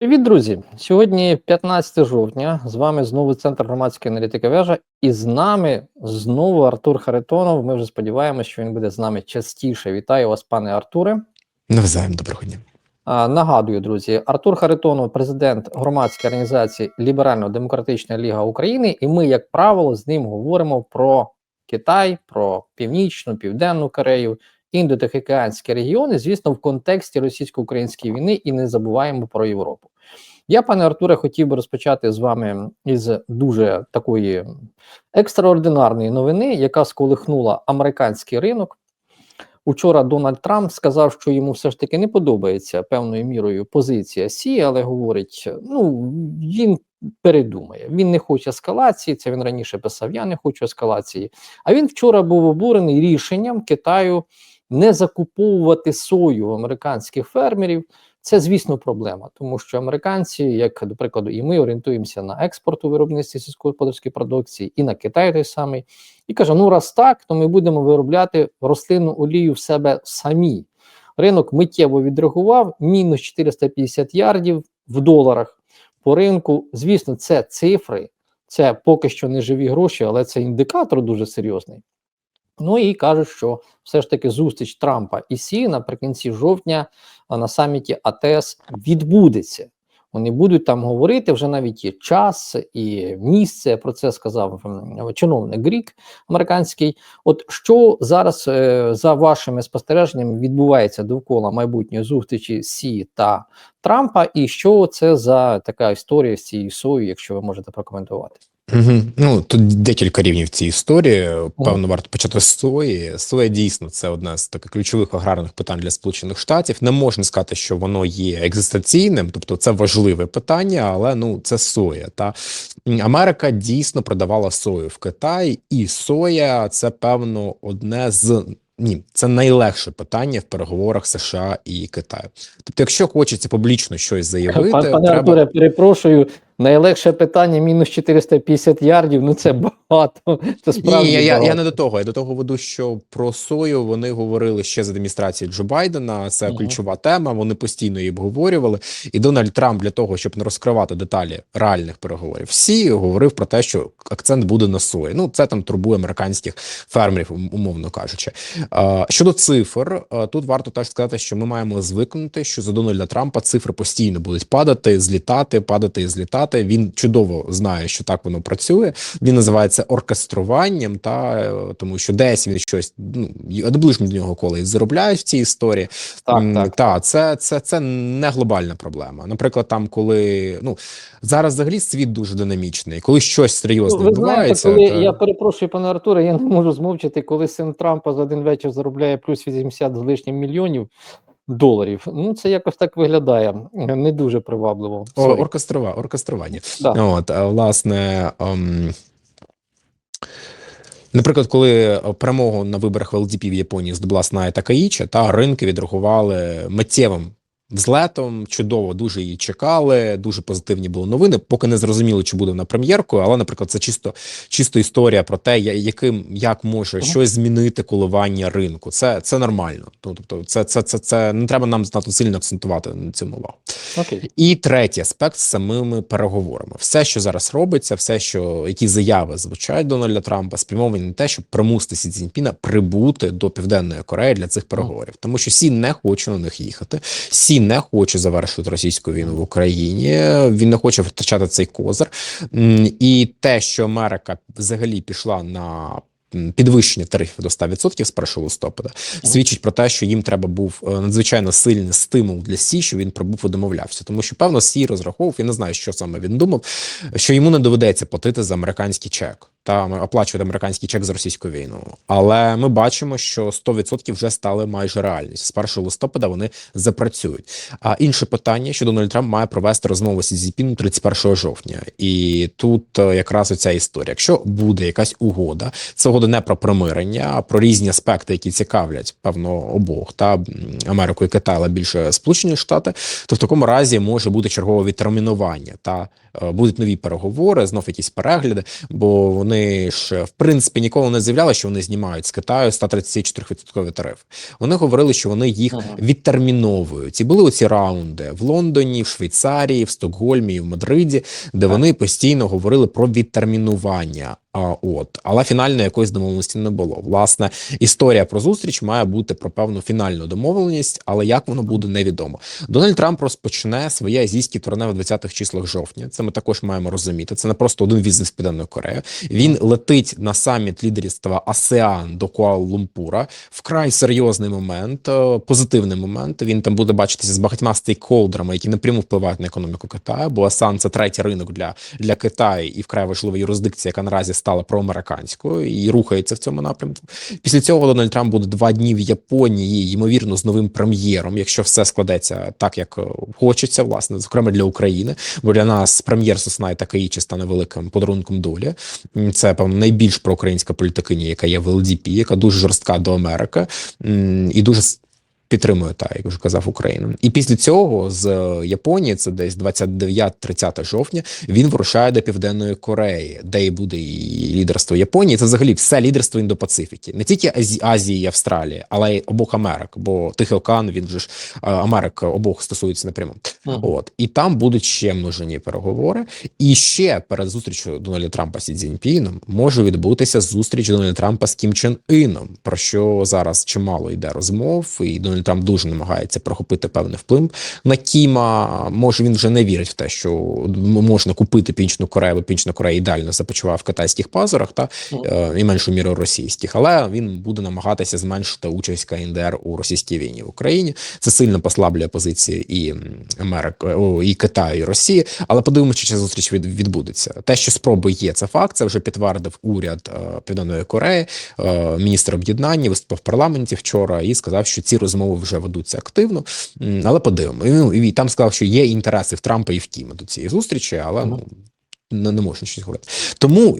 Привіт, друзі! Сьогодні 15 жовтня. З вами знову центр громадської аналітики вежа, і з нами знову Артур Харитонов. Ми вже сподіваємося, що він буде з нами частіше. Вітаю вас, пане Артуре. Навзаєм доброго дня. А, нагадую, друзі, Артур Харитонов, президент громадської організації Ліберально-Демократична Ліга України, і ми, як правило, з ним говоримо про Китай, про Північну, Південну Корею, індотихоокеанські регіони, звісно, в контексті російсько-української війни, і не забуваємо про Європу. Я, пане Артуре, хотів би розпочати з вами із дуже такої екстраординарної новини, яка сколихнула американський ринок. Учора Дональд Трамп сказав, що йому все ж таки не подобається певною мірою позиція Сі, але говорить: ну він передумає. Він не хоче ескалації. Це він раніше писав: Я не хочу ескалації. А він вчора був обурений рішенням Китаю не закуповувати сою в американських фермерів. Це, звісно, проблема, тому що американці, як до прикладу, і ми орієнтуємося на експорт у виробництві сільськогосподарської продукції, і на Китай той самий, і каже: ну раз так, то ми будемо виробляти рослинну олію в себе самі. Ринок миттєво відреагував, мінус 450 ярдів в доларах по ринку. Звісно, це цифри, це поки що не живі гроші, але це індикатор дуже серйозний. Ну і кажуть, що все ж таки зустріч Трампа і Сі наприкінці жовтня на саміті АТС відбудеться. Вони будуть там говорити вже навіть є час і місце. Про це сказав чиновник Грік американський. От що зараз е, за вашими спостереженнями відбувається довкола майбутньої зустрічі Сі та Трампа, і що це за така історія з цією соєю, якщо ви можете прокоментувати? Угу. Ну тут декілька рівнів цій історії. Певно, варто почати з сої. Соя дійсно це одне з таких ключових аграрних питань для Сполучених Штатів. Не можна сказати, що воно є екзистенційним, тобто це важливе питання, але ну це соя. Та Америка дійсно продавала сою в Китай, і соя це певно одне з. Ні, це найлегше питання в переговорах США і Китаю. Тобто, якщо хочеться публічно щось заявити, пане треба... Артуре, перепрошую. Найлегше питання мінус 450 ярдів. Ну це багато. Це справді Ні, я, багато. я не до того. Я до того веду, що про сою вони говорили ще з адміністрації Джо Байдена. Це Мгм. ключова тема. Вони постійно її обговорювали. І Дональд Трамп для того, щоб не розкривати деталі реальних переговорів, всі говорив про те, що акцент буде на сої. Ну це там турбує американських фермерів, умовно кажучи. Щодо цифр, тут варто теж сказати, що ми маємо звикнути, що за Дональда Трампа цифри постійно будуть падати, злітати, падати і злітати. Він чудово знає, що так воно працює. Він називається оркеструванням, та е, тому що десь він щось ну ближні до нього колись заробляють в цій історії. Так, так. Та це, це, це не глобальна проблема. Наприклад, там, коли ну зараз взагалі світ дуже динамічний, коли щось серйозне Ну, Ви знаєте, відбувається, коли то... я перепрошую, пане Артуре, я не можу змовчати, коли син Трампа за один вечір заробляє плюс 80 з лишнім мільйонів доларів. Ну це якось так виглядає не дуже привабливо. О, оркестрова, оркестрування. Да. От, власне. Ом... Наприклад, коли перемогу на виборах в ЛДП в Японії здобула Сная Такаїча, та ринки відрахували миттєвим взлетом. Чудово, дуже її чекали. Дуже позитивні були новини. Поки не зрозуміло, чи буде вона прем'єркою, але, наприклад, це чисто чисто історія про те, яким як може Мгм. щось змінити коливання ринку. Це це нормально. Ну, тобто, це, це, це, це не треба нам знато сильно акцентувати на цьому увагу. Окей. І третій аспект з самими переговорами. Все, що зараз робиться, все, що які заяви звучать Дональда Трампа, спрямовані на те, щоб примусити Сі Цзіньпіна прибути до Південної Кореї для цих переговорів, тому що Сі не хоче на них їхати. Сі не хоче завершити російську війну в Україні. Він не хоче втрачати цей козир. І те, що Америка взагалі пішла на Підвищення тарифів до 100% з 1 листопада свідчить про те, що їм треба був е, надзвичайно сильний стимул для Сі, що він прибув і домовлявся. Тому що певно Сі розраховував, я не знаю, що саме він думав, що йому не доведеться платити за американський чек та оплачувати американський чек за російську війну. Але ми бачимо, що 100% вже стали майже реальністю. З 1 листопада вони запрацюють. А інше питання, що Дональд Трамп має провести розмову з Зіпіном 31 жовтня, і тут е, якраз оця історія. Якщо буде якась угода, це угода не про примирення, а про різні аспекти, які цікавлять певно обох та Америку і Китай, але більше Сполучені Штати, то в такому разі може бути чергове відтермінування та Будуть нові переговори, знов якісь перегляди, бо вони ж в принципі ніколи не заявляли, що вони знімають з Китаю 134% тариф. Вони говорили, що вони їх Ага. відтерміновують. І були оці раунди в Лондоні, в Швейцарії, в Стокгольмі, і в Мадриді, де вони постійно говорили про відтермінування. А от, але фінальної якоїсь домовленості не було. Власне, історія про зустріч має бути про певну фінальну домовленість, але як воно буде, невідомо. Дональд Трамп розпочне своє азійське турне в 20-х числах жовтня. Це ми також маємо розуміти. Це не просто один візит з Південної Кореї. Він летить на саміт лідерства АСЕАН до Куала-Лумпура. Вкрай серйозний момент, е, позитивний момент. Він там буде бачитися з багатьма стейкхолдерами, які напряму впливають на економіку Китаю. Бо АСЕАН – це третій ринок для, для Китаю і вкрай важлива юрисдикція, яка наразі стала проамериканською і рухається в цьому напрямку. Після цього Дональд Трамп буде два дні в Японії, ймовірно, з новим прем'єром, якщо все складеться так, як е, хочеться, власне, зокрема для України. Бо для нас прем'єр Сосна і Такаїчі стане великим подарунком долі. Це певно найбільш проукраїнська політикиня, яка є в ЛДП, яка дуже жорстка до Америки і дуже підтримує та, як вже казав Україну. І після цього з е, Японії, це десь 29-30 жовтня, він вирушає до Південної Кореї, де і буде і лідерство Японії. Це взагалі все лідерство Індопацифіки, не тільки Азі- Азії і Австралії, але й обох Америк. Бо Тихий океан він же ж е, Америк обох стосується напряму. Мгм. От і там будуть ще множені переговори. І ще перед зустрічю Дональда Трампа з Сі Цзіньпіном може відбутися зустріч Дональда Трампа з Кім Чен Іном, про що зараз чимало йде розмов, і Дональд Трамп дуже намагається прохопити певний вплив на Кіма. Може він вже не вірить в те, що можна купити Північну Корею, бо Північна Корея ідеально започуває в китайських пазурах та е, і меншу міру російських, але він буде намагатися зменшити участь КНДР у російській війні в Україні. Це сильно послаблює позиції і Америки, і Китаю, і Росії. Але подивимося, чи ця зустріч від, відбудеться. Те, що спроби є, це факт. Це вже підтвердив уряд е, Південної Кореї, е, міністр об'єднання виступив в парламенті вчора і сказав, що ці розмови вже ведуться активно. Але подивимо. І, ну, і там сказав, що є інтереси в Трампа і в Кіма до цієї зустрічі, але ну не, не можна щось говорити. Тому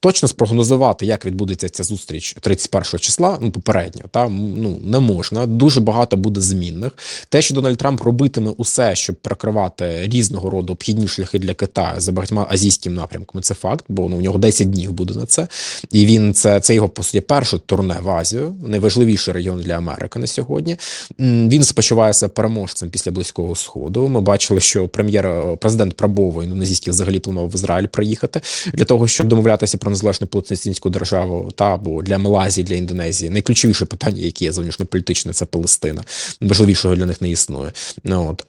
точно спрогнозувати, як відбудеться ця зустріч 31 числа, ну попередньо, та ну не можна. Дуже багато буде змінних. Те, що Дональд Трамп робитиме усе, щоб перекривати різного роду обхідні шляхи для Китаю за багатьма азійськими напрямками, це факт, бо ну, у нього 10 днів буде на це. І він це, це його по суті перше турне в Азію, найважливіший регіон для Америки на сьогодні. Він спочиває себе переможцем після близького сходу. Ми бачили, що прем'єр е, президент Прабово індонезійський взагалі планував в Ізраїль приїхати для того, щоб домовлятися про незалежну палестинську державу та або для Малайзії, для Індонезії. Найключовіше питання, яке є зовнішньополітичне, це Палестина. Важливішого для них не існує. Ну, От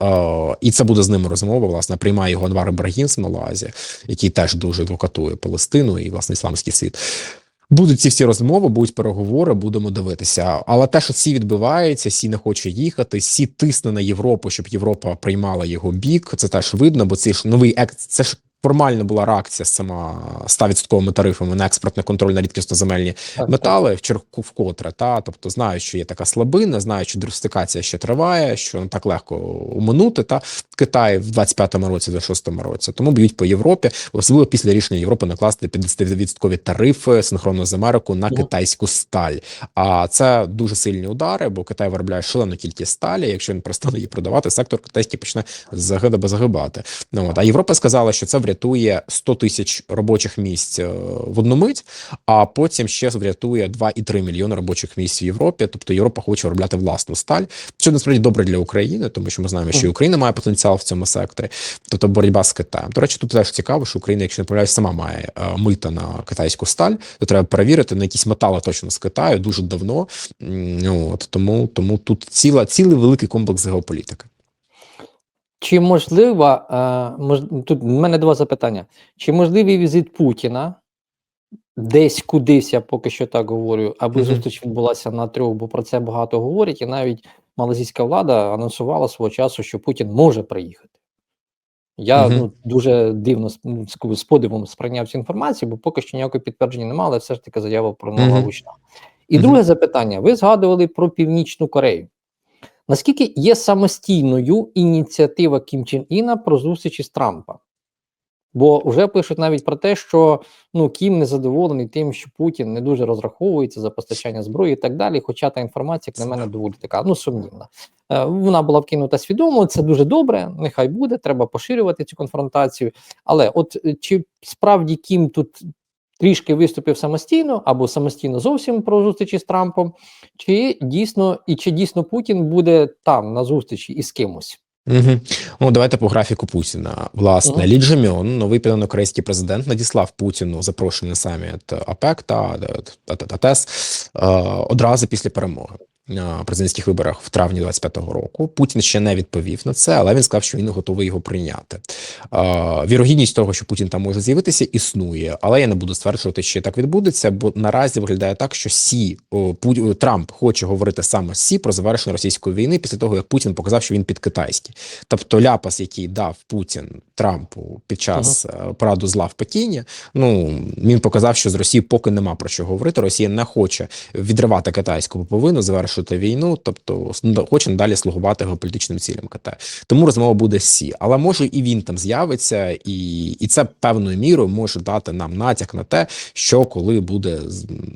е, і це буде з ними розмова. Власне, приймає його Анвар Ібрагім з Малайзії, який теж дуже адвокатує Палестину і власне ісламський світ. Будуть ці всі розмови, будуть переговори, будемо дивитися. Але те, що Сі відбувається, Сі не хоче їхати, Сі тисне на Європу, щоб Європа приймала його бік. Це теж видно, бо це ж новий ек. Це ж формально була реакція з сама 100% тарифами на експортний контроль на рідкісно-земельні Так, метали в черку вкотре. Та тобто знають, що є така слабина, знають, що диверсифікація ще триває, що не так легко уминути. Та Китай в 25-му році, 26-му році. Тому б'ють по Європі, особливо після рішення Європи накласти 50% тарифи синхронно з Америку на китайську сталь. А це дуже сильні удари, бо Китай виробляє шалену кількість сталі. Якщо він перестане її продавати, сектор китайський почне загиба загибати. Ну от а Європа сказала, що це врятує 100 тисяч робочих місць е, в одну мить, а потім ще врятує 2,3 мільйони робочих місць в Європі. Тобто Європа хоче виробляти власну сталь. Що насправді добре для України, тому що ми знаємо, що і Україна має потенціал в цьому секторі. Тобто боротьба з Китаєм. До речі, тут теж цікаво, що Україна, якщо не помиляюсь, сама має е, мита на китайську сталь, то треба перевірити на якісь метали точно з Китаю дуже давно. От тому, тому тут ціла цілий великий комплекс геополітики. Чи можлива, е, мож, тут в мене два запитання. Чи можливий візит Путіна десь кудись, я поки що так говорю, аби Мгм. зустріч відбулася на трьох, бо про це багато говорять, і навіть малазійська влада анонсувала свого часу, що Путін може приїхати. Я Мгм. ну, дуже дивно з, ну, подивом сприйняв цю інформацію, бо поки що ніякого підтвердження немає, але все ж таки заява промова Мгм. гучна. І Мгм. друге запитання: ви згадували про Північну Корею. Наскільки є самостійною ініціатива Кім Чен Іна про зустрічі з Трампа? Бо вже пишуть навіть про те, що ну Кім не задоволений тим, що Путін не дуже розраховується за постачання зброї і так далі. Хоча та інформація, як на мене, доволі така ну сумнівна. Е, вона була вкинута свідомо. Це дуже добре. Нехай буде. Треба поширювати цю конфронтацію. Але от е, чи справді Кім тут трішки виступив самостійно або самостійно зовсім про зустрічі з Трампом, чи дійсно і чи дійсно Путін буде там на зустрічі із кимось? Угу. Ну, давайте по графіку Путіна. Власне, угу. Лі Джемьон, новий південнокорейський президент, надіслав Путіну запрошення на саміт АПЕК та, та, та, та ТЕС е, одразу після перемоги президентських виборах в травні 25-го року. Путін ще не відповів на це, але він сказав, що він готовий його прийняти. Е, вірогідність того, що Путін там може з'явитися, існує, але я не буду стверджувати, що так відбудеться, бо наразі виглядає так, що Сі Трамп хоче говорити саме Сі про завершення російської війни після того, як Путін показав, що він підкитайський. Тобто ляпас, який дав Путін Трампу під час uh параду зла в Пекіні, ну він показав, що з Росії поки нема про що говорити. Росія не хоче відривати китайську поповину, завершити війну, тобто хоче надалі слугувати геополітичним цілям Китаю. Тому розмова буде Сі. Але може і він там з'явиться, і, і це певною мірою може дати нам натяк на те, що коли буде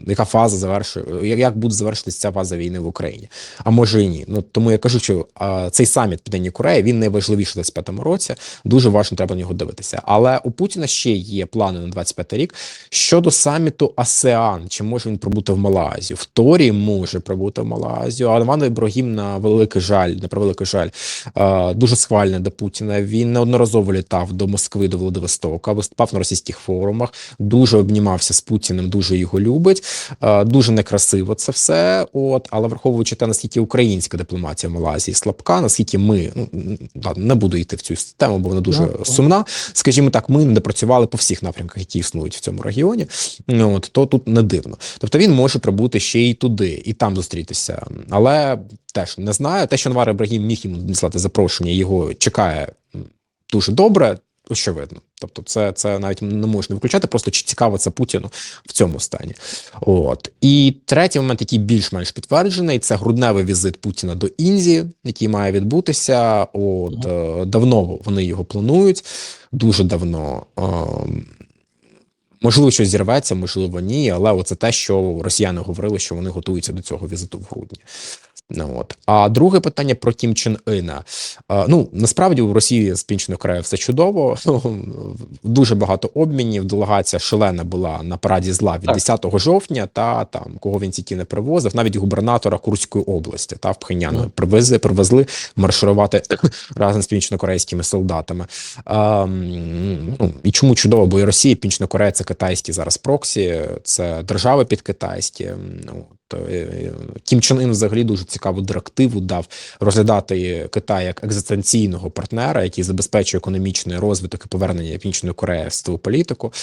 яка фаза завершує, як- буде завершитися ця фаза війни в Україні. А може і ні. Ну тому я кажу, що а, цей саміт Південній Кореї він найважливіший у 25-му році. Дуже важно треба на нього дивитися. Але у Путіна ще є плани на 25 рік щодо саміту АСЕАН. Чи може він пробути в Малайзію? В Торі може пробути в Малайзію. А Іван Ібрагім на великий жаль, на превеликий жаль, дуже схвальний до Путіна. Він неодноразово літав до Москви, до Владивостока, виступав на російських форумах, дуже обнімався з Путіним, дуже його любить. Дуже некрасиво це все. От, але враховуючи те, наскільки українська дипломатія в Малайзії слабка, наскільки ми ну не буду йти в цю тему, бо вона дуже сумна. Скажімо так, ми не працювали по всіх напрямках, які існують в цьому регіоні. От то тут не дивно. Тобто він може прибути ще й туди, і там зустрітися. Але теж не знаю. Те, що Анвар Ібрагім міг йому надіслати запрошення, його чекає дуже добре. Очевидно, тобто, це це навіть не можна виключати, просто чи цікаво це Путіну в цьому стані. От і третій момент, який більш-менш підтверджений, це грудневий візит Путіна до Індії, який має відбутися. От е, давно вони його планують, дуже давно. Ем, Можливо, щось зірветься, можливо, ні, але оце те, що росіяни говорили, що вони готуються до цього візиту в грудні. Ну, от. А друге питання про Кім Чен Іна. А, ну насправді у Росії з Північного краю все чудово. Дуже багато обмінів. Делегація шалена була на параді зла від Так. 10 жовтня. Та там кого він тільки не привозив, навіть губернатора Курської області та в Пхенян Мгм. привезли, привезли марширувати разом з північнокорейськими солдатами. А, ну, і чому чудово, бо і Росія, і Північна Корея це китайські зараз проксі, це держави підкитайські. Ну, Кім Чен Ін взагалі дуже цікаву директиву дав розглядати Китай як екзистенційного партнера, який забезпечує економічний розвиток і повернення Північної Кореї в свою політику.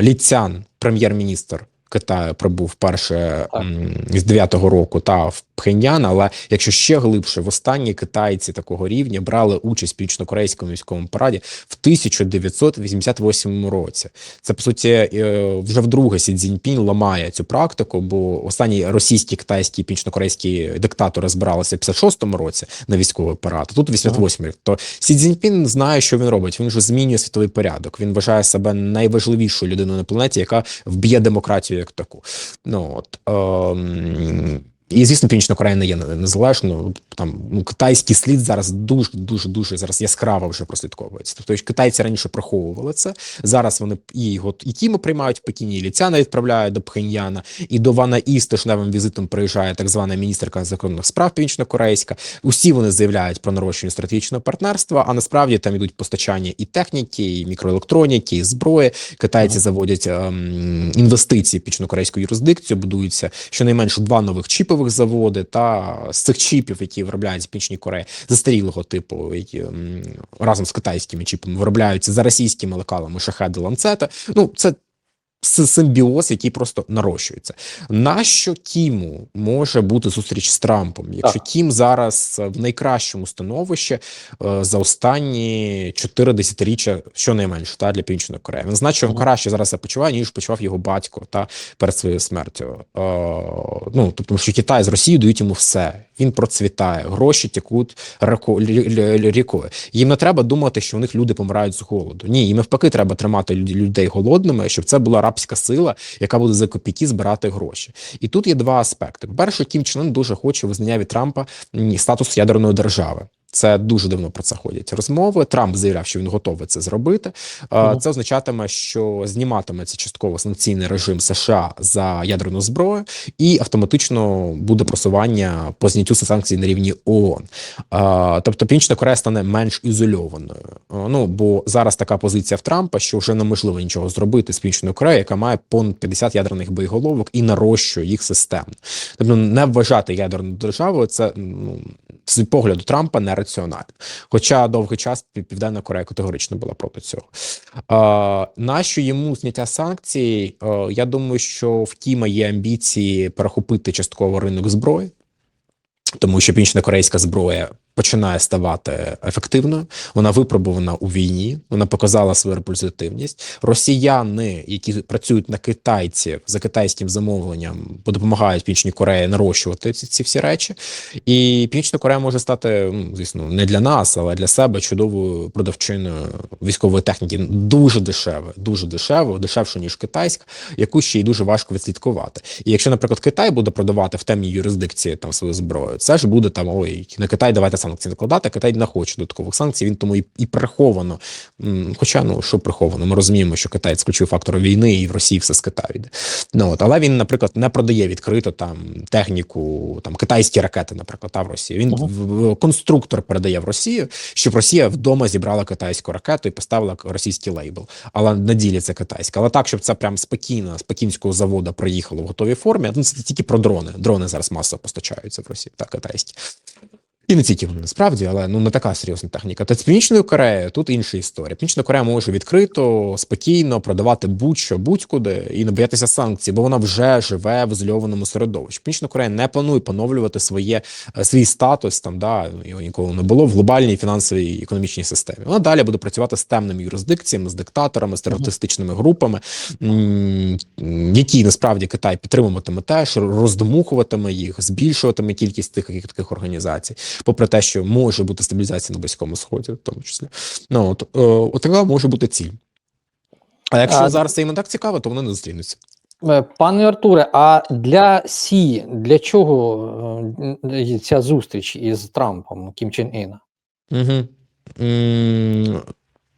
Ліцян, прем'єр-міністр. Китаю прибув м, з 9-го року та в Пхеньян, але якщо ще глибше, в останні китайці такого рівня брали участь в північно-корейському військовому параді в 1988 році. Це по суті е, вже вдруге Сі Цзіньпінь ламає цю практику, бо останні російські, китайські, північно-корейські диктатори збиралися в 56-му році на військовий парад. А тут 88 рік. То Сі Цзіньпін знає, що він робить. Він вже змінює світовий порядок. Він вважає себе найважливішою людиною на планеті, яка вб'є демократію як таку. Ну от ем, і звісно, Північна Корея не є незалежною. Там ну китайський слід зараз дуже дуже дуже зараз яскраво вже прослідковується. Тобто китайці раніше приховували це. Зараз вони і його і Кіма приймають в Пекіні, і Ліцяна відправляють до Пхеньяна, і до Вана І з тижневим візитом приїжджає так звана міністерка закордонних справ північно-корейська. Усі вони заявляють про нарощення стратегічного партнерства. А насправді там ідуть постачання і техніки, і мікроелектроніки, і зброї. Китайці заводять ем, інвестиції в північно-корейську юрисдикцію. Будуються щонайменше два нових чіпових заводи. Та з цих чіпів, які виробляють в Північній Кореї, застарілого типу, які разом з китайськими чіпами виробляються за російськими лекалами шахеди ланцета. Ну це симбіоз, який просто нарощується. Нащо Кіму може бути зустріч з Трампом, якщо Так. Кім зараз в найкращому становищі е, за останні чотири десятиріччя, щонайменше, та для Північної Кореї. Він що він Мгм. краще зараз почуває, ніж почував його батько та перед своєю смертю. Е, ну тобто, що Китай з Росією дають йому все. Він процвітає, гроші лі- рікою. Їм не треба думати, що у них люди помирають з голоду. Ні, їм навпаки, треба тримати людей голодними, щоб це була рабська сила, яка буде за копійки збирати гроші. І тут є два аспекти. Перше, Кім Чен дуже хоче визнання від Трампа статус ядерної держави. Це дуже давно про це ходять розмови. Трамп заявляв, що він готовий це зробити. Це означатиме, що зніматиметься частково санкційний режим США за ядерну зброю, і автоматично буде просування по зняттю санкцій на рівні ООН. Тобто Північна Корея стане менш ізольованою. Ну бо зараз така позиція в Трампа, що вже неможливо нічого зробити з Північною Кореєю, яка має понад 50 ядерних боєголовок і нарощує їх системно. Тобто не вважати ядерну державою це ну з погляду Трампа нераціонально. Хоча довгий час Південна Корея категорично була проти цього. Е, нащо йому зняття санкцій? Е, я думаю, що в Кіма є амбіції перехопити частково ринок зброї, тому що північно-корейська зброя починає ставати ефективною. Вона випробувана у війні, вона показала свою результативність. Росіяни, які працюють на китайців за китайським замовленням, допомагають Північній Кореї нарощувати ці, ці всі речі. І Північна Корея може стати, ну, звісно, не для нас, але для себе чудовою продавчиною військової техніки. Дуже дешеве, дуже дешево, дешевше ніж китайська, яку ще й дуже важко відслідкувати. І якщо, наприклад, Китай буде продавати в темній юрисдикції там свою зброю, це ж буде там ой, на Китай давайте санкції накладати. Китай не хоче додаткових санкцій. Він тому і, і приховано. Хоча ну що приховано, ми розуміємо, що Китай це ключовий фактор війни, і в Росії все з Китаю йде. Ну от але він, наприклад, не продає відкрито там техніку, там китайські ракети, наприклад, та в Росії. Він в- в- конструктор передає в Росію, щоб Росія вдома зібрала китайську ракету і поставила російський лейбл. Але на ділі це китайська. Але так, щоб це прям спокійно з пекінського заводу приїхало в готовій формі. Ну це тільки про дрони. Дрони зараз масово постачаються в Росії, так китайські. І не тільки насправді, але ну не така серйозна техніка. Та з Північною Кореєю тут інша історія. Північна Корея може відкрито, спокійно продавати будь-що, будь-куди і не боятися санкцій, бо вона вже живе в ізольованому середовищі. Північна Корея не планує поновлювати своє е, свій статус там, да його ніколи не було в глобальній фінансовій економічній системі. Вона далі буде працювати з темними юрисдикціями, з диктаторами, з терористичними групами, які насправді Китай підтримуватиме теж, роздмухуватиме їх, збільшуватиме кількість тих таких організацій попри те, що може бути стабілізація на близькому сході, в тому числі. Ну от, е, така може бути ціль. А якщо А- зараз це їм так цікаво, то вони не зустрінуться. Е, Пане Артуре, а для Сі для чого е, ця зустріч із Трампом Кім Чен Іна? Угу. М,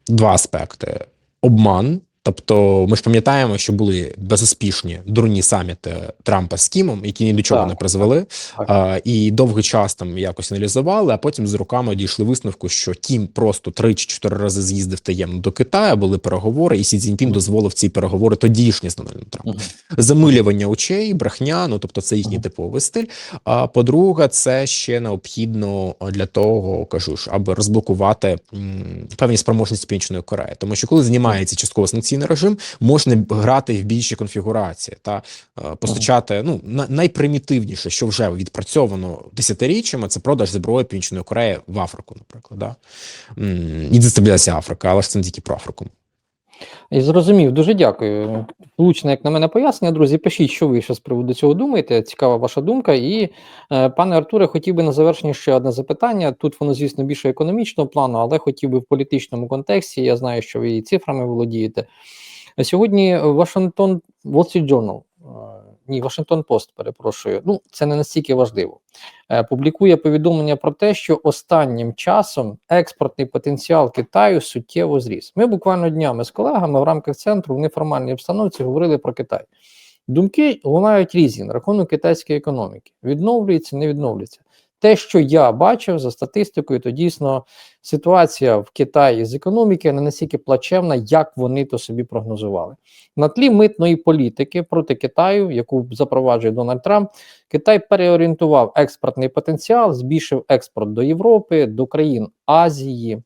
Два аспекти: обман. Тобто, ми ж пам'ятаємо, що були безуспішні дурні саміти Трампа з Кімом, які ні до чого Так, не призвели, так. а, і довгий час там якось аналізували, а потім з руками дійшли висновку, що Кім просто три чи чотири рази з'їздив таємно до Китаю, були переговори, і Сі Цзіньпін Мгм. дозволив ці переговори тодішні з Дональдом Трампом. Мгм. Замилювання очей, брехня, ну тобто це їхній Мгм. типовий стиль. А по-друге, це ще необхідно для того, кажу ж, аби розблокувати м, певні спроможності Північної Кореї. Тому що коли знімається частково санкційний режим, можна грати в більші конфігурації та е, постачати ну на, найпримітивніше, що вже відпрацьовано десятиріччями, це продаж зброї Північної Кореї в Африку, наприклад, да? І дестабілізація Африки, але ж це не тільки про Африку. Зрозумів, дуже дякую. Влучне, як на мене, пояснення. Друзі, пишіть, що ви ще з приводу цього думаєте. Цікава ваша думка. І, е, пане Артуре, хотів би на завершення ще одне запитання. Тут воно, звісно, більше економічного плану, але хотів би в політичному контексті. Я знаю, що ви і цифрами володієте. Сьогодні Вашингтон Wall Street Journal, е, ні, Вашингтон Пост, перепрошую. Ну, це не настільки важливо. Е, Публікує повідомлення про те, що останнім часом експортний потенціал Китаю суттєво зріс. Ми буквально днями з колегами в рамках центру в неформальній обстановці говорили про Китай. Думки лунають різні на рахунок китайської економіки. Відновлюється, не відновлюється. Те, що я бачив за статистикою, то дійсно ситуація в Китаї з економіки не настільки плачевна, як вони то собі прогнозували. На тлі митної політики проти Китаю, яку запроваджує Дональд Трамп, Китай переорієнтував експортний потенціал, збільшив експорт до Європи, до країн Азії,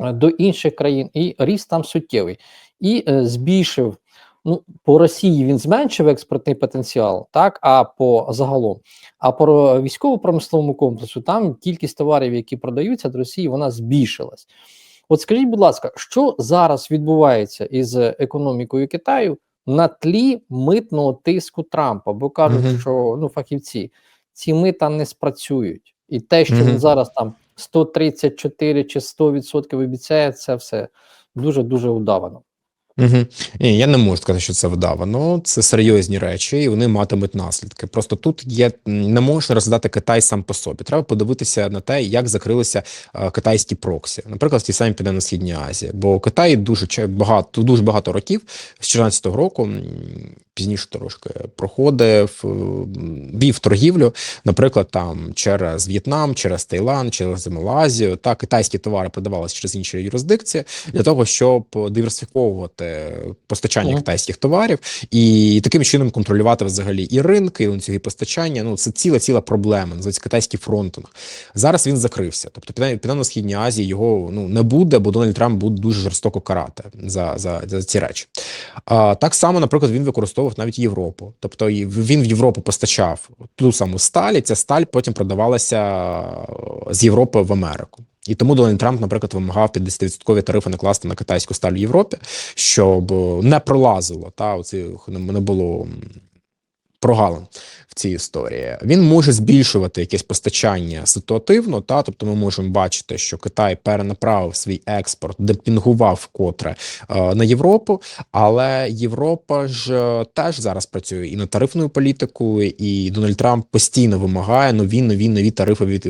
е, до інших країн, і ріст там суттєвий, і е, збільшив ну, по Росії він зменшив експортний потенціал, так, а по загалом. А по військово-промисловому комплексу там кількість товарів, які продаються до Росії, вона збільшилась. От скажіть, будь ласка, що зараз відбувається із економікою Китаю на тлі митного тиску Трампа? Бо кажуть, Мгм. що ну фахівці ці мита не спрацюють, і те, що Мгм. він зараз там 134 чи 100% обіцяє, це все дуже дуже удавано. Угу. Ні, я не можу сказати, що це вдавано. Це серйозні речі, і вони матимуть наслідки. Просто тут є не можна розглядати Китай сам по собі. Треба подивитися на те, як закрилися е, китайські проксі, наприклад, ті самі піде Південно-Східній Азії. Бо Китай дуже багато дуже багато років з 14-го року. Пізніше трошки проходив вів торгівлю, наприклад, там через В'єтнам, через Таїланд, через Малайзію. Та китайські товари продавалися через інші юрисдикції для того, щоб диверсифіковувати постачання Мгм. китайських товарів і таким чином контролювати взагалі і ринки, і ланцюги постачання. Ну це ціла ціла проблема. Називається китайський фронтинг. Зараз він закрився. Тобто Південно- Південно-східній Азії його ну не буде, бо Дональд Трамп буде дуже жорстоко карати за, за, за ці речі. А, так само, наприклад, він використовував навіть Європу. Тобто він в Європу постачав ту саму сталь, і ця сталь потім продавалася е, з Європи в Америку. І тому Дональд Трамп, наприклад, вимагав 50% тарифи накласти на китайську сталь в Європі, щоб е, не пролазило та оці не було прогалин в цій історії. Він може збільшувати якесь постачання ситуативно. Та тобто, ми можемо бачити, що Китай перенаправив свій експорт, демпінгував котре е, на Європу. Але Європа ж е, теж зараз працює і над тарифною політикою, і Дональд Трамп постійно вимагає нові, нові, нові тарифи від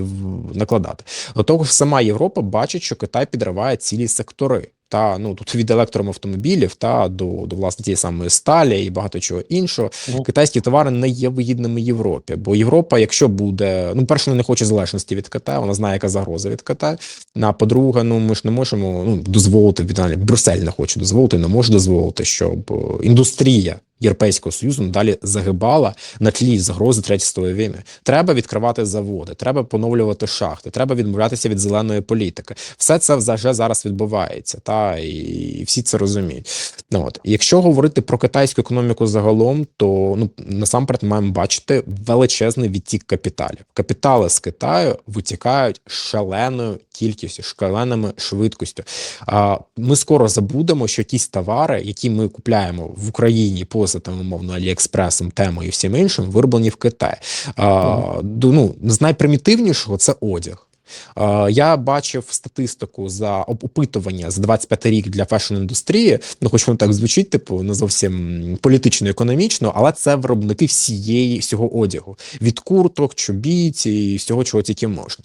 накладати. До того ж, сама Європа бачить, що Китай підриває цілі сектори. Та ну тут від електромобілів та до, до власне тієї самої сталі і багато чого іншого. Мгм. Китайські товари не є вигідними Європі, бо Європа, якщо буде, ну перше, вона не хоче залежності від Китаю, вона знає, яка загроза від Китаю. А по-друге, ну ми ж не можемо ну дозволити. Брюссель не хоче дозволити, не може дозволити, щоб е, індустрія. Європейського союзу надалі загибала на тлі загрози третьої війни. Треба відкривати заводи, треба поновлювати шахти, треба відмовлятися від зеленої політики. Все це вже зараз відбувається, та і всі це розуміють. Ну от якщо говорити про китайську економіку загалом, то ну насамперед маємо бачити величезний відтік капіталів. Капітали з Китаю витікають шаленою кількістю, шаленими швидкістю. А ми скоро забудемо, що якісь товари, які ми купляємо в Україні поза там умовно Аліекспресом, темою і всім іншим, вироблені в Китаї. Ду- ну, з найпримітивнішого це одяг. Я бачив статистику за опитування за 25 рік для фешн-індустрії. Ну, хоч воно так звучить, типу, не зовсім політично економічно, але це виробники всієї всього одягу від курток, чобіт і всього, чого тільки можна.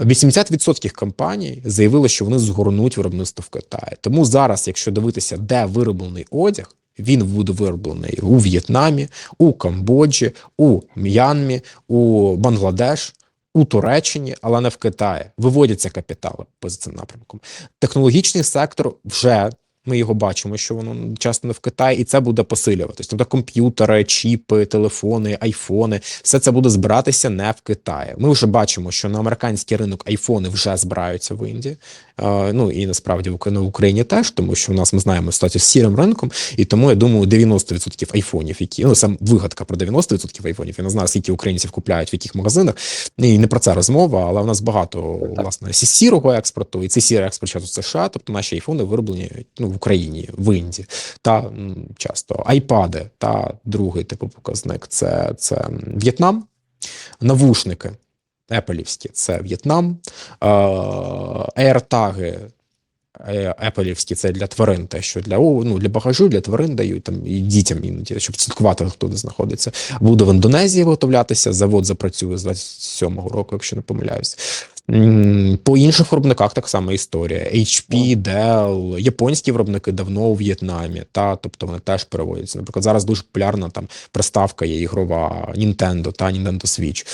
80% компаній заявили, що вони згорнуть виробництво в Китаї. Тому зараз, якщо дивитися, де вироблений одяг. Він буде вироблений у В'єтнамі, у Камбоджі, у М'янмі, у Бангладеш, у Туреччині, але не в Китаї. Виводяться капітали поза цим напрямком. Технологічний сектор вже ми його бачимо, що воно часто не в Китаї, і це буде посилюватись. Тобто комп'ютери, чіпи, телефони, айфони, все це буде збиратися не в Китаї. Ми вже бачимо, що на американський ринок айфони вже збираються в Індії. Е, ну і насправді в Ук- Україні теж, тому що в нас ми знаємо з сірим ринком, і тому я думаю, 90% айфонів, які ну сам вигадка про 90% айфонів. Я не знаю, скільки українців купляють в яких магазинах. І не про це розмова, але в нас багато власне сі- сірого експорту, і цей сірий експорт часто в США. Тобто наші айфони вироблені ну в Україні, в Індії та часто айпади та другий типу показник це, це В'єтнам, навушники. Еплівські це В'єтнам, е, AirTag е, це для тварин, те, що для ну, для багажу, для тварин дають там і дітям іноді, щоб слідкувати, хто де знаходиться. Буде в Індонезії виготовлятися. Завод запрацює з 27-го року, якщо не помиляюсь. По інших виробниках так само історія. HP, Dell, японські виробники давно у В'єтнамі, та тобто вони теж переводяться. Наприклад, зараз дуже популярна там приставка є ігрова Nintendo та Nintendo Switch.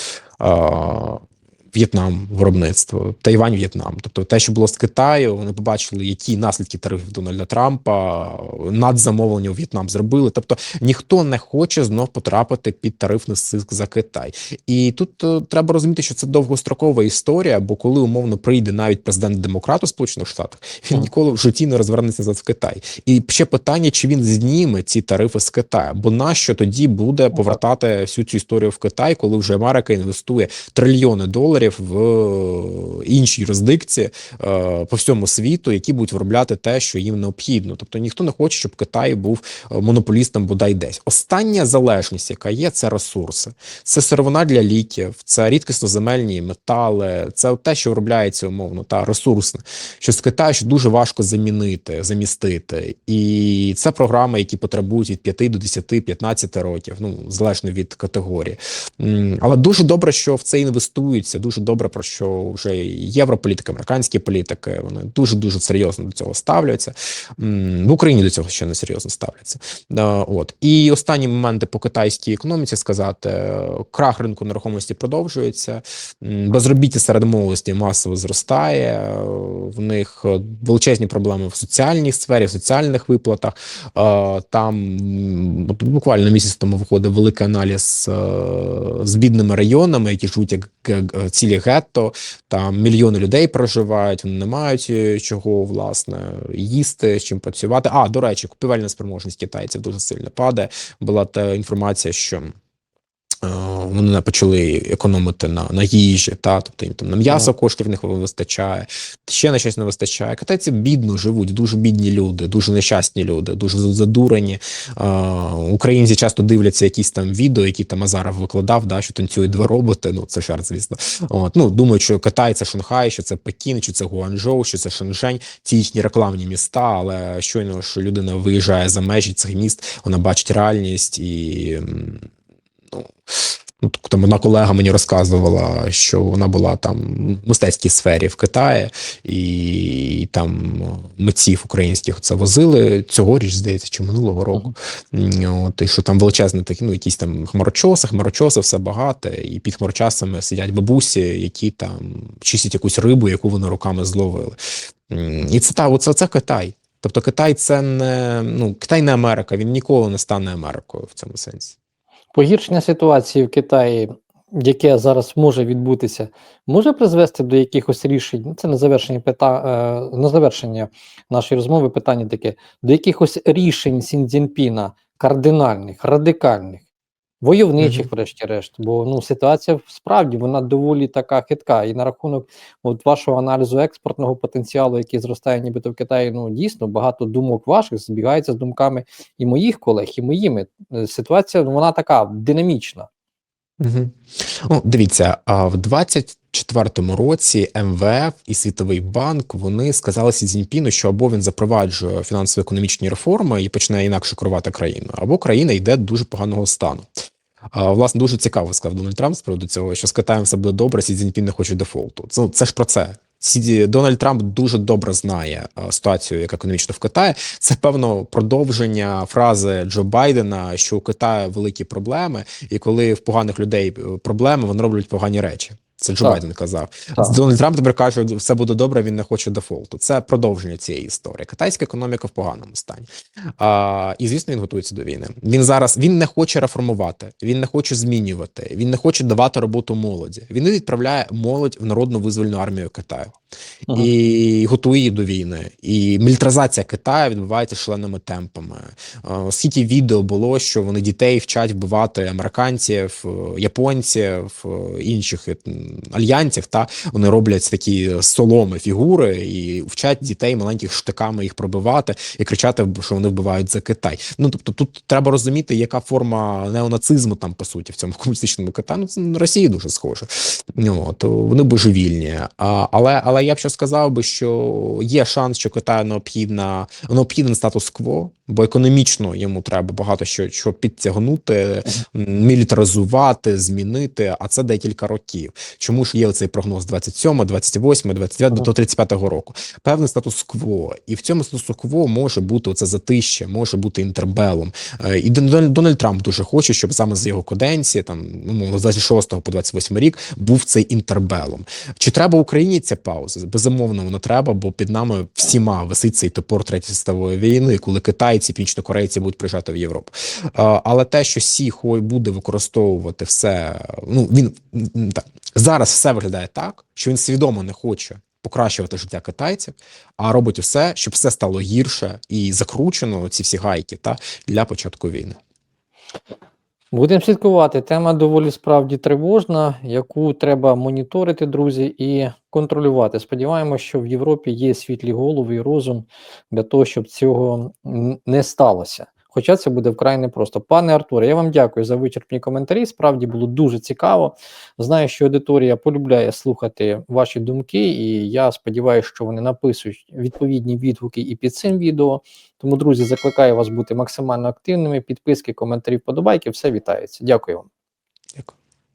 В'єтнам виробництво, Тайвань, В'єтнам. Тобто, те, що було з Китаю, вони побачили, які наслідки тарифів Дональда Трампа надзамовлення у В'єтнам зробили. Тобто ніхто не хоче знов потрапити під тарифний сиск за Китай. І тут е, треба розуміти, що це довгострокова історія. Бо коли умовно прийде навіть президент демократу Сполучених Штатів, він ніколи в житті не розвернеться в Китай. І ще питання, чи він зніме ці тарифи з Китаю, бо нащо тоді буде повертати всю цю історію в Китай, коли вже Америка інвестує трильйони доларів в е, інші юрисдикції е, по всьому світу, які будуть виробляти те, що їм необхідно. Тобто ніхто не хоче, щоб Китай був е, монополістом бодай десь. Остання залежність, яка є, це ресурси, це сировина для ліків, це рідкісноземельні метали, це те, що виробляється умовно та ресурсне, що з Китаю ще дуже важко замінити, замістити. І це програми, які потребують від 5 до 10, 15 років, ну залежно від категорії. Але дуже добре, що в це інвестуються. Дуже добре, про що вже європолітики, американські політики вони дуже дуже серйозно до цього ставляться. В Україні до цього ще не серйозно ставляться. От і останні моменти по китайській економіці сказати: е, крах ринку нерухомості продовжується. Безробіття серед молодості масово зростає. е, В них е, величезні проблеми в соціальній сфері, в соціальних виплатах. Е, Там буквально місяць тому виходив великий аналіз е, з бідними районами, які живуть як г- цілі гетто. Там мільйони людей проживають, вони не мають е, чого власне їсти, з чим працювати. А до речі, купівельна спроможність китайців дуже сильно падає. Була та інформація, що. Е, Вони почали економити на, на їжі, та тобто їм там на м'ясо коштів них вистачає, ще на щось не вистачає. Китайці бідно живуть, дуже бідні люди, дуже нещасні люди, дуже задурені. Е, Українці часто дивляться якісь там відео, які там Азаров викладав, да, що танцюють два роботи. Ну це жарт, звісно. От ну думають, що Китай це Шанхай, що це Пекін, що це Гуанчжоу, що це Шенжень, ці їхні рекламні міста. Але щойно що людина виїжджає за межі цих міст, вона бачить реальність і ну. Ну, там одна колега мені розказувала, що вона була там в мистецькій сфері в Китаї, і там митців українських це возили цьогоріч, здається, чи минулого року. От, і що там величезне такі, ну, якісь там хмарочоси, хмарочоси, все багате, і під хмарочасами сидять бабусі, які там чистять якусь рибу, яку вони руками зловили. І це та, оце це Китай. Тобто Китай це не ну Китай не Америка, він ніколи не стане Америкою в цьому сенсі. Погіршення ситуації в Китаї, яке зараз може відбутися, може призвести до якихось рішень. Це на завершення пита... е, на завершення нашої розмови питання таке: до якихось рішень Сіндзінпіна кардинальних, радикальних, войовничих, Мгм. врешті-решт. Бо ну ситуація справді вона доволі така хитка. І на рахунок от вашого аналізу експортного потенціалу, який зростає, нібито в Китаї, ну дійсно багато думок ваших збігається з думками і моїх колег, і моїми. Е, Ситуація ну, вона така динамічна. Угу. Ну, дивіться, а в 24-му році МВФ і Світовий банк вони сказали Сі що або він запроваджує фінансово-економічні реформи і починає інакше керувати країною, або країна йде дуже поганого стану. А, власне, дуже цікаво сказав Дональд Трамп з приводу цього, що з Китаєм все буде добре, Сі Цзіньпін не хоче дефолту. Це, це ж про це. Дональд Трамп дуже добре знає ситуацію, яка економічно в Китаї. Це певно продовження фрази Джо Байдена, що у Китаю великі проблеми, і коли в поганих людей е, проблеми, вони роблять погані речі. Це Джо Так. Байден казав. Так. Дональд Трамп тепер каже, все буде добре, він не хоче дефолту. Це продовження цієї історії. Китайська економіка в поганому стані. А, і звісно, він готується до війни. Він зараз він не хоче реформувати, він не хоче змінювати, він не хоче давати роботу молоді. Він відправляє молодь в народну визвольну армію Китаю І готує до війни. І мілітаризація Китаю відбувається шаленими темпами. А, Скільки відео було, що вони дітей вчать вбивати американців, е, японців, е, інших е, альянсів. Та вони роблять такі соломи фігури і вчать дітей маленьких штиками їх пробивати і кричати, що вони вбивають за Китай. Ну тобто, тут треба розуміти, яка форма неонацизму там по суті в цьому комуністичному Китаї. Ну, Росії дуже схоже. Ну, от, вони божевільні. А, але, але Але я б ще сказав би, що є шанс, що Китаю необхідна необхідний статус-кво, бо економічно йому треба багато що, що підтягнути, мілітаризувати, змінити. А це декілька років. Чому ж є цей прогноз 27, 28, 29 Ага. до 35 року? Певний статус-кво, і в цьому статус-кво може бути оце затище, може бути інтербелом. Е, І Дон- Дональд Трамп дуже хоче, щоб саме з його каденції, там ну, з 26 по 28 рік, був цей інтербелом. Чи треба Україні ця пауза? Безумовно, вона треба, бо під нами всіма висить цей топор третьої світової війни, коли китайці, північнокорейці будуть приїжджати в Європу. Але те, що Сі Хой буде використовувати все, ну він так зараз все виглядає так, що він свідомо не хоче. Покращувати життя китайців, а робить усе, щоб все стало гірше і закручено ці всі гайки та для початку війни. Будемо слідкувати. Тема доволі справді тривожна, яку треба моніторити, друзі, і контролювати. Сподіваємося, що в Європі є світлі голови і розум для того, щоб цього не сталося. Хоча це буде вкрай непросто. Пане Артуре, я вам дякую за вичерпні коментарі. Справді було дуже цікаво. Знаю, що аудиторія полюбляє слухати ваші думки, і я сподіваюся, що вони написують відповідні відгуки і під цим відео. Тому, друзі, закликаю вас бути максимально активними. Підписки, коментарі, вподобайки, все вітається. Дякую вам.